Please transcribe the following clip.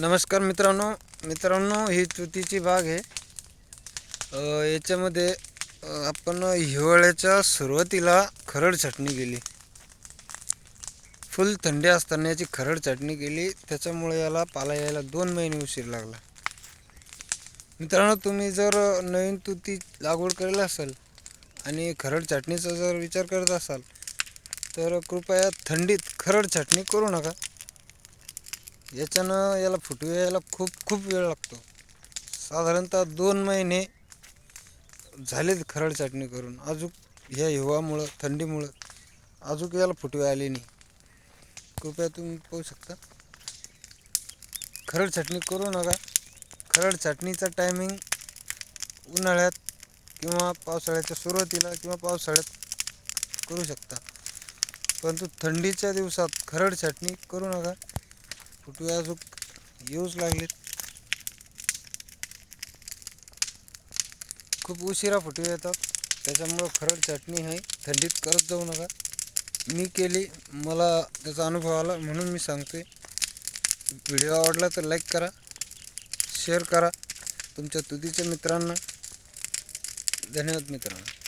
नमस्कार मित्रांनो. मित्रांनो ही तुतीची बाग आहे. याच्यामध्ये आपण हिवाळ्याच्या सुरुवातीला खरड छाटणी केली. फुल थंडी असताना याची खरड छाटणी केली. त्याच्यामुळे याला पाला यायला दोन महिने उशीर लागला. मित्रांनो तुम्ही जर नवीन तुती लागवड करेल असाल आणि खरड छाटणीचा जर विचार करत असाल तर कृपया थंडीत खरड छाटणी करू नका. याच्यानं याला फुटवे यायला खूप खूप वेळ लागतो. साधारणतः दोन महिने झालेत खरड चटणी करून. अजून ह्या हिवामुळं थंडीमुळं अजून याला फुटवे आले नाही. कृपया तुम्ही पाहू शकता. खरड चटणी करू नका. खरड चटणीचा टायमिंग उन्हाळ्यात किंवा पावसाळ्याच्या सुरुवातीला किंवा पावसाळ्यात करू शकता. परंतु थंडीच्या दिवसात खरड चटणी करू नका. फुटवे अजून? येऊच लागलेत खूप उशिरा फुटवे येतात. त्याच्यामुळं खरड चटणी आहे. थंडीत करत जाऊ नका. मी केली. मला त्याचा अनुभव आला म्हणून मी सांगते व्हिडिओ आवडला तर लाईक करा. शेअर करा. तुमच्या तुतीच्या मित्रांना. धन्यवाद मित्रांनो.